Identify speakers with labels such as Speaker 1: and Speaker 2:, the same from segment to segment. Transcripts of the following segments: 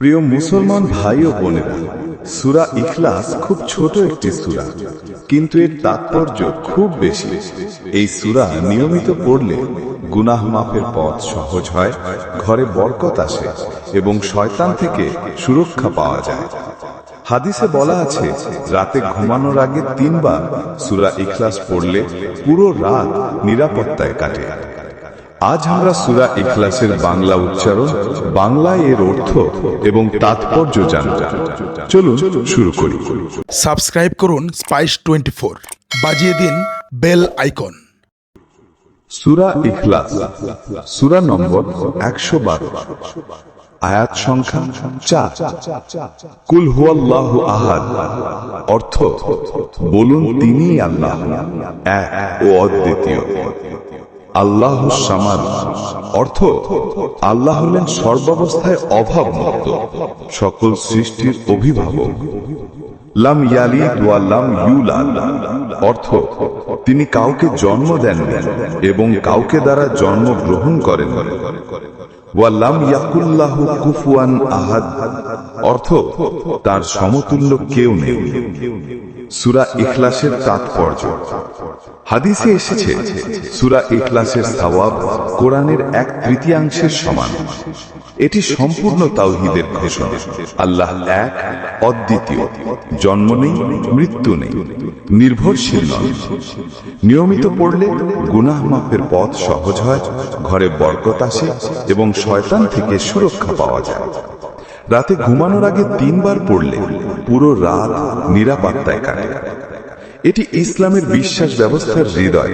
Speaker 1: প্রিয় মুসলমান ভাই ও বোনেরা, সুরা ইখলাস খুব ছোট একটি সুরা, কিন্তু এর তাৎপর্য খুব বেশি। এই সুরা নিয়মিত পড়লে গুনাহ মাফের পথ সহজ হয়, ঘরে বরকত আসে এবং শয়তান থেকে সুরক্ষা পাওয়া যায়। হাদিসে বলা আছে, রাতে ঘুমানোর আগে তিনবার সুরা ইখলাস পড়লে পুরো রাত নিরাপত্তায় কাটে। আজ আমরা সুরা ইখলাসের বাংলা উচ্চারণ বাংলায় এর অর্থ এবং তাৎপর্য জানব। চলুন শুরু করি।
Speaker 2: সাবস্ক্রাইব করুন স্পাইস টোয়েন্টি ফোর বাজিয়ে দিন বেল আইকন।
Speaker 1: সুরা ইখলাস সুরা নম্বর একশো বারো। আয়াত সংখ্যা চার। কুল হুয়াল্লাহু আহাদ। অর্থ বলুন তিনি আল্লাহ এক ও অদ্বিতীয়। আল্লাহ সামাদ। অর্থ, আল্লাহ হলেন সর্বাবস্থায় অভাব মুক্ত সকল সৃষ্টির অভিভাবক। লাম ইয়ালিদ ওয়া লাম অর্থ, তিনি কাউকে জন্ম দেননি এবং কাউকে দ্বারা জন্ম গ্রহণ করেন। ওয়া লাম কুফুয়ান আহাদ। অর্থ, তার সমতুল্য কেউ নেই। সুরা ইখলাসের তাৎপর্য। হাদিসে এসেছে, সুরা ইখলাসের সওয়াব কোরআনের এক তৃতীয়াংশের সমান। এটি সম্পূর্ণ তাওহীদের ঘোষণা। আল্লাহ এক, অদ্বিতীয়। জন্ম নেই, মৃত্যু নেই। নির্ভরশীল নন। নিয়মিত পড়লে গুনাহ মাফের পথ সহজ হয়, ঘরে বরকত আসে এবং শয়তান থেকে সুরক্ষা পাওয়া যায়। রাতে ঘুমানোর আগে তিনবার পড়লে পুরো রাত নিরাপত্তায় কাটে। এটি ইসলামের বিশ্বাস ব্যবস্থার হৃদয়।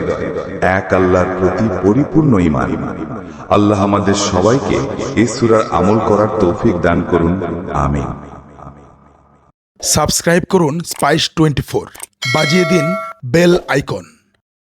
Speaker 1: এক আল্লাহর প্রতি পরিপূর্ণ ইমান আল্লাহ আমাদের সবাইকে এই সুরার আমল করার তৌফিক দান করুন। আমি
Speaker 2: সাবস্ক্রাইব করুন স্পাইস টোয়েন্টি বাজিয়ে দিন বেল আইকন।